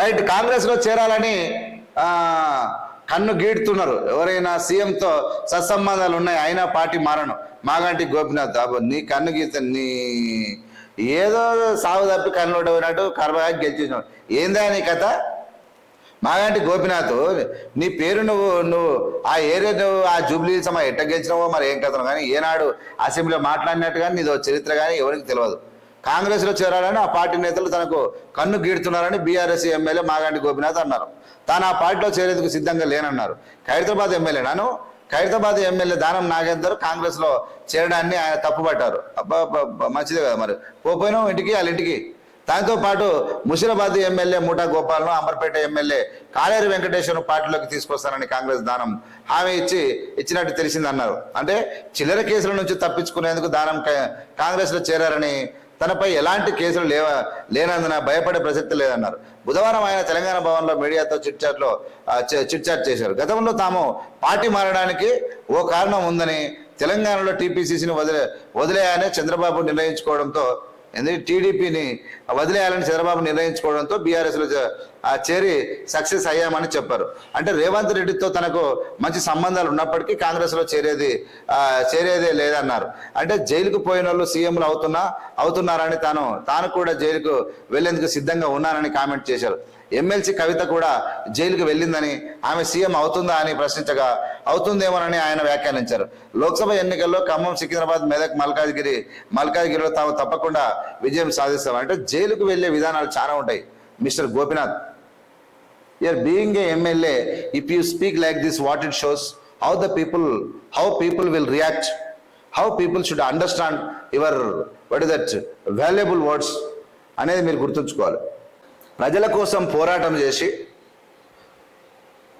Right కాంగ్రెస్లో చేరాలని కన్ను గీడుతున్నారు ఎవరైనా సీఎంతో సత్సంబంధాలు ఉన్నాయి అయినా పార్టీ మారను. మాగంటి గోపినాథ్ అబ్బో, నీ కన్ను గీత నీ ఏదో సాగు తప్పి కన్ను పోయినట్టు కర్మగా గెలిచేసినాడు ఏందా నీ కథ? మాగంటి గోపినాథ్ నీ పేరు నువ్వు నువ్వు ఆ ఏరియా నువ్వు ఆ జూబ్లీ సమా ఎట్ట గెలిచినావో మరి ఏం కథను కానీ ఏనాడు అసెంబ్లీలో మాట్లాడినట్టు కానీ నీదో చరిత్ర కానీ ఎవరికి తెలియదు. కాంగ్రెస్లో చేరాలని ఆ పార్టీ నేతలు తనకు కన్ను గీడుతున్నారని బీఆర్ఎస్ ఎమ్మెల్యే మాగంటి గోపినాథ్ అన్నారు. తాను ఆ పార్టీలో చేరేందుకు సిద్ధంగా లేనన్నారు. ఖైరతాబాద్ ఎమ్మెల్యే నాను ఖైరతాబాద్ ఎమ్మెల్యే దానం నాగేందర్ కాంగ్రెస్లో చేరడాన్ని ఆయన తప్పుపట్టారు. అబ్బా మంచిదే కదా మరి. పోపోయినాం ఇంటికి వాళ్ళ ఇంటికి. దాంతో పాటు ముషిరాబాద్ ఎమ్మెల్యే మూటా గోపాల్ను అంబర్పేట ఎమ్మెల్యే కాళేరు వెంకటేశ్వర పార్టీలోకి తీసుకొస్తానని కాంగ్రెస్ దానం హామీ ఇచ్చి ఇచ్చినట్టు తెలిసిందన్నారు. అంటే చిల్లర కేసుల నుంచి తప్పించుకునేందుకు దానం కాంగ్రెస్లో చేరారని తనపై ఎలాంటి కేసులు లేవ లేనందున భయపడే ప్రసక్తి లేదన్నారు. బుధవారం ఆయన తెలంగాణ భవన్లో మీడియాతో చిట్చాట్లో చిట్చాట్ చేశారు. గతంలో తాము పార్టీ మారడానికి ఓ కారణం ఉందని తెలంగాణలో టీపీసీసీని వదిలే వదిలేయని చంద్రబాబు నిర్ణయించుకోవడంతో ఎందుకంటే టీడీపీని వదిలేయాలని చంద్రబాబు నిర్ణయించుకోవడంతో బీఆర్ఎస్లో చేరి సక్సెస్ అయ్యామని చెప్పారు. అంటే రేవంత్ రెడ్డితో తనకు మంచి సంబంధాలు ఉన్నప్పటికీ కాంగ్రెస్లో చేరేది చేరేదే లేదన్నారు. అంటే జైలుకు పోయిన వాళ్ళు సీఎంలు అవుతున్నా అవుతున్నారని తాను తాను కూడా జైలుకు వెళ్ళేందుకు సిద్ధంగా ఉన్నానని కామెంట్ చేశారు. ఎమ్మెల్సీ కవిత కూడా జైలుకు వెళ్ళిందని ఆమె సీఎం అవుతుందా అని ప్రశ్నించగా అవుతుందేమోనని ఆయన వ్యాఖ్యానించారు. లోక్సభ ఎన్నికల్లో ఖమ్మం సికింద్రాబాద్ మెదక్ మల్కాజ్గిరి మల్కాజ్గిరిలో తాము తప్పకుండా విజయం సాధిస్తాం. అంటే జైలుకు వెళ్ళే విధానాలు చాలా ఉంటాయి. Mister Gopinath you are being a MLA if you speak like this what it shows how the people how people will react how people should understand your what is that valuable words అనేది మీరు గుర్తుంచుకోవాలి. ప్రజల కోసం పోరాటం చేసి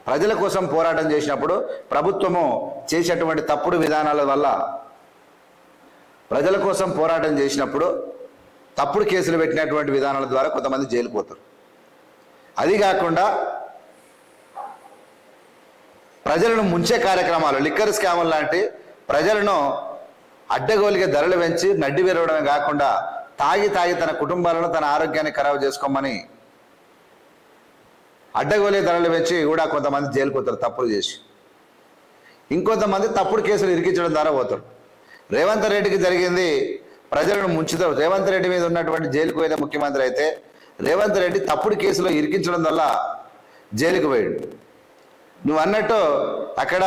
ప్రజల కోసం పోరాటం చేసినప్పుడు ప్రభుత్వము చేసేటువంటి తప్పుడు విధానాల వల్ల ప్రజల కోసం పోరాటం చేసినప్పుడు తప్పుడు కేసులు పెట్టినటువంటి విధానాల ద్వారా కొంతమంది జైలుపోతారు అది కాకుండా ప్రజలను ముంచే కార్యక్రమాలు లిక్కర్ స్కాములు లాంటి ప్రజలను అడ్డగోలిగా ధరలు పెంచి నడ్డి విరవడమే కాకుండా తాగి తాగి తన కుటుంబాలను తన ఆరోగ్యాన్ని ఖరాబు చేసుకోమని అడ్డగోలే ధరలు పెంచి కూడా కొంతమంది జైలుకు పోతారు తప్పులు చేసి. ఇంకొంతమంది తప్పుడు కేసులు ఇరికించడం ద్వారా పోతారు. రేవంత్ రెడ్డికి జరిగింది ప్రజలను ముంచుతారు. రేవంత్ రెడ్డి మీద ఉన్నటువంటి జైలుకు పోయిన ముఖ్యమంత్రి అయితే రేవంత్ రెడ్డి తప్పుడు కేసులో ఇరికించడం వల్ల జైలుకు పోయాడు. నువ్వు అన్నట్టు అక్కడ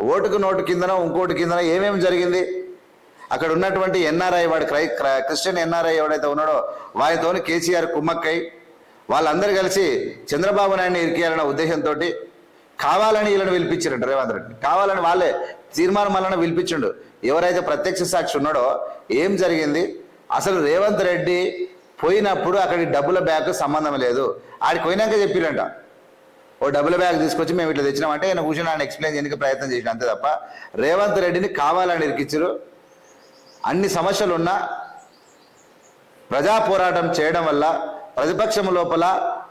ఓటుకు నోటు కిందనో ఇంకోటి కిందనో ఏమేమి జరిగింది? అక్కడ ఉన్నటువంటి ఎన్ఆర్ఐ వాడు క్రై క్ర- క్రిస్టియన్ ఎన్ఆర్ఐ ఎవడైతే ఉన్నాడో వారితోని కేసీఆర్ కుమ్మక్కై వాళ్ళందరూ కలిసి చంద్రబాబు నాయుడిని ఇరికేయాలన్న ఉద్దేశంతో కావాలని వీళ్ళని పిలిపించారంట రేవంత్ రెడ్డి. కావాలని వాళ్ళే తీర్మానం వలన పిలిపించిండు. ఎవరైతే ప్రత్యక్ష సాక్షి ఉన్నాడో ఏం జరిగింది? అసలు రేవంత్ రెడ్డి పోయినప్పుడు అక్కడి డబ్బుల బ్యాగ్ సంబంధం లేదు. ఆడికి పోయినాక చెప్పిరంట. ఓ డబ్బుల బ్యాగ్ తీసుకొచ్చి మేము ఇట్లా తెచ్చినామంటే ఆయన కూర్చొని ఆయన ఎక్స్ప్లెయిన్ చేయడానికి ప్రయత్నం చేసిన అంతే తప్ప రేవంత్ రెడ్డిని కావాలని ఇరికిచ్చారు అన్ని సమస్యలు ఉన్నా ప్రజా పోరాటం చేయడం వల్ల ప్రతిపక్షం లోపల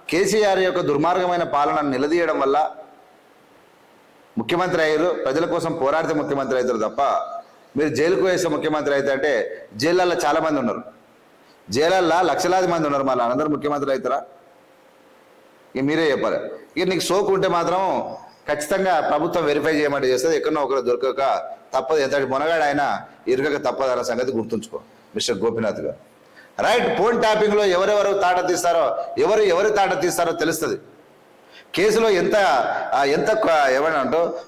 కేసీఆర్ యొక్క దుర్మార్గమైన పాలనను నిలదీయడం వల్ల ముఖ్యమంత్రి అయ్యారు. ప్రజల కోసం పోరాడితే ముఖ్యమంత్రి అవుతారు తప్ప మీరు జైలుకు వేసే ముఖ్యమంత్రి అయితే అంటే జైళ్ళల్లో చాలామంది ఉన్నారు. జైలల్లో లక్షలాది మంది ఉన్నారు మళ్ళీ. అందరూ ముఖ్యమంత్రి అవుతారా? ఇక మీరే చెప్పాలి. ఇక నీకు సోకు ఉంటే మాత్రం ఖచ్చితంగా ప్రభుత్వం వెరిఫై చేయమంటే చేస్తుంది. ఎక్కడో ఒకరు దొరకక తప్పదు. ఎంతటి మునగాడు ఆయన ఇరగక తప్పదు అన్న సంగతి గుర్తుంచుకో మిస్టర్ గోపినాథ్ గారు. రైట్ ఫోన్ ట్యాపింగ్లో ఎవరెవరు తాట తీస్తారో ఎవరు ఎవరు తాట తీస్తారో తెలుస్తుంది. కేసులో ఎంత ఎంత ఏమని అంటూ